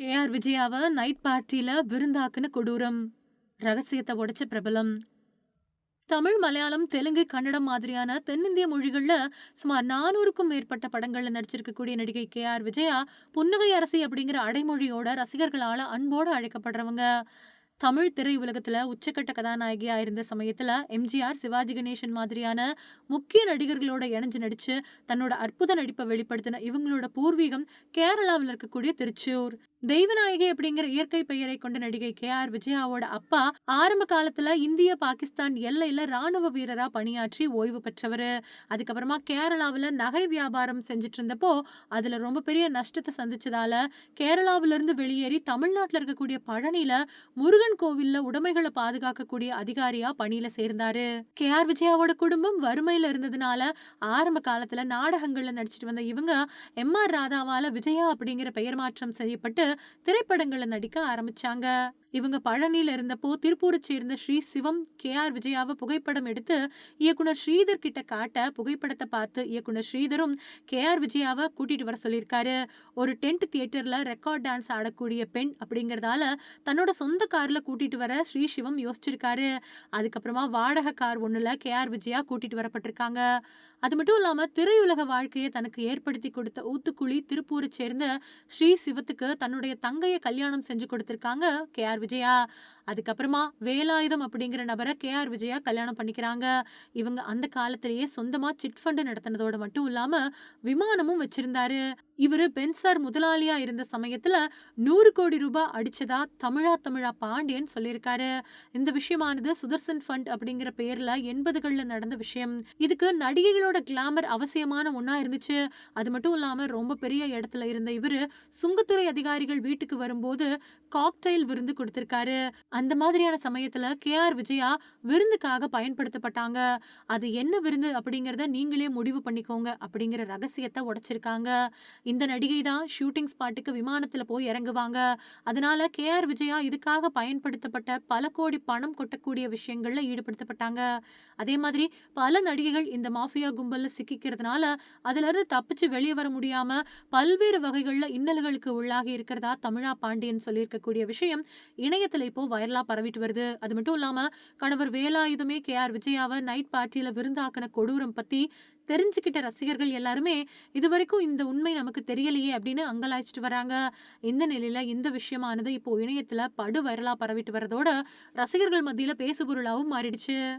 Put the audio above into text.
K R விஜயாவ night பார்ட்டில விருந்தாக்குன கொடூரம். ரகசியத்தை உடைச்ச பிரபலம். தமிழ் மலையாளம் தெலுங்கு கன்னடம் மாதிரியான தென்னிந்திய மொழிகள்ல சுமார் நானூறுக்கும் மேற்பட்ட படங்கள்ல நடிச்சிருக்கக்கூடிய நடிகை கே ஆர் விஜயா புன்னகை அரசி அப்படிங்கிற அடைமொழியோட ரசிகர்களால அன்போட அழைக்கப்படுறவங்க. தமிழ் திரையுலகத்தில் உச்சக்கட்ட கதாநாயகியாக இருந்த சமயத்தில் எம்ஜிஆர் சிவாஜி கணேசன் மாதிரியான முக்கிய நடிகர்களோட இணைஞ்சு நடித்து தன்னோட அற்புத நடிப்பை வெளிப்படுத்தின இவங்களோட பூர்வீகம் கேரளாவில் இருக்கக்கூடிய திருச்சூர். தெய்வநாயகி அப்படிங்கிற இயற்கை பெயரை கொண்ட நடிகை கே ஆர் விஜயாவோட அப்பா ஆரம்ப காலத்துல இந்திய பாகிஸ்தான் எல்லையில ராணுவ வீரரா பணியாற்றி ஓய்வு பெற்றவரு. அதுக்கப்புறமா கேரளாவுல நகை வியாபாரம் செஞ்சுட்டு இருந்தப்போ அதுல ரொம்ப பெரிய நஷ்டத்தை சந்திச்சதால கேரளாவிலிருந்து வெளியேறி தமிழ்நாட்டில் இருக்கக்கூடிய பழனியில முருகன் கோவில்ல உடைமைகளை பாதுகாக்கக்கூடிய அதிகாரியா பணியில சேர்ந்தாரு. கே. ஆர். விஜயாவோட குடும்பம் வறுமையில இருந்ததுனால ஆரம்ப காலத்துல நாடகங்கள்ல நடிச்சிட்டு வந்த இவங்க எம். ஆர். ராதாவால விஜயா அப்படிங்கிற பெயர் மாற்றம் செய்யப்பட்டு திரைப்படங்கள்ல நடிக்க ஆரம்பிச்சாங்க. இவங்க பழனியில இருந்தப்போ திருப்பூரை சேர்ந்த ஸ்ரீ சிவம் கே ஆர் விஜயாவை புகைப்படம் எடுத்து இயக்குனர் ஸ்ரீதர் கிட்ட காட்ட புகைப்படத்தை பார்த்து இயக்குனர் ஸ்ரீதரும் கே ஆர் விஜயாவை கூட்டிட்டு வர சொல்லியிருக்காரு. ஒரு டென்ட் தியேட்டர்ல ரெக்கார்ட் டான்ஸ் ஆடக்கூடிய பெண் அப்படிங்கறதால தன்னோட சொந்த கார்ல கூட்டிட்டு வர ஸ்ரீ சிவம் யோசிச்சிருக்காரு. அதுக்கப்புறமா வாடகை கார் ஒண்ணுல கே ஆர் விஜயா கூட்டிட்டு வரப்பட்டிருக்காங்க. அது மட்டும் இல்லாம திரையுலக வாழ்க்கையை தனக்கு ஏற்படுத்தி கொடுத்த ஊத்துக்குழி திருப்பூரை சேர்ந்த ஸ்ரீ சிவத்துக்கு தன்னுடைய தங்கையை கல்யாணம் செஞ்சு கொடுத்திருக்காங்க கே ஆர் விஜயா அதுக்கப்புறமா வேலாயுதம் அப்படிங்கிற நபரை கே ஆர் விஜயா கல்யாணம் பண்ணிக்கிறாங்க. இவங்க அந்த காலத்திலேயே சொந்தமா சிட் ஃபண்டு நடத்தினதோட மட்டும் இல்லாம விமானமும் வச்சிருந்தாரு. இவரு பென்சார் முதலாளியா இருந்த சமயத்துல நூறு கோடி ரூபாய் அடிச்சதா தமிழா தமிழா பாண்டியன் சொல்லியிருக்காரு. இந்த விஷயமானது சுதர்சன் ஃபண்ட் அப்படிங்கிற பேர்ல எண்பதுகள்ல நடந்த விஷயம். இதுக்கு நடிகைகளோட கிளாமர் அவசியமான ஒண்ணா இருந்துச்சு. அது மட்டும் இல்லாம ரொம்ப பெரிய இடத்துல இருந்த இவரு சுங்கத்துறை அதிகாரிகள் வீட்டுக்கு வரும்போது காக்டைல் விருந்து கொடுத்திருக்காரு. அந்த மாதிரியான சமயத்துல கே ஆர் விஜயா விருந்துக்காக பயன்படுத்தப்பட்டாங்க. அது என்ன விருந்து அப்படிங்கிறத நீங்களே முடிவு பண்ணிக்கோங்க அப்படிங்கிற ரகசியத்தை உடைச்சிருக்காங்க. இந்த நடிகை தான் ஷூட்டிங் ஸ்பாட்டுக்கு விமானத்துல போய் இறங்குவாங்க. அதனால கே ஆர் விஜயா இதுக்காக பயன்படுத்தப்பட்ட பல கோடி பணம் கொட்டக்கூடிய விஷயங்கள்ல ஈடுபடுத்தப்பட்டாங்க. அதே மாதிரி பல நடிகைகள் இந்த மாஃபியா கும்பல்ல சிக்கிக்கிறதுனால அதுல இருந்து தப்பிச்சு வெளியே வர முடியாம பல்வேறு வகைகள்ல இன்னல்களுக்கு உள்ளாகி இருக்கிறதா தமிழா பாண்டியன் சொல்லியிருக்கக்கூடிய விஷயம் இணையத்துல இப்போ வைரல் பரவிட்டு வருது. அது மட்டும் இல்லாம கணவர் வேலாயுதமே கே. ஆர். விஜயாவை நைட் பார்ட்டியில விருந்தாக்கின கொடூரம் பத்தி தெரிஞ்சுக்கிட்ட ரசிகர்கள் எல்லாருமே இது வரைக்கும் இந்த உண்மை நமக்கு தெரியலையே அப்படின்னு அங்கலாய்ச்சிட்டு வராங்க. இந்த நிலையில இந்த விஷயமானது இப்போ இணையத்துல படு வைரலா பரவிட்டு வரதோட ரசிகர்கள் மத்தியில பேசுபொருளாவும் மாறிடுச்சு.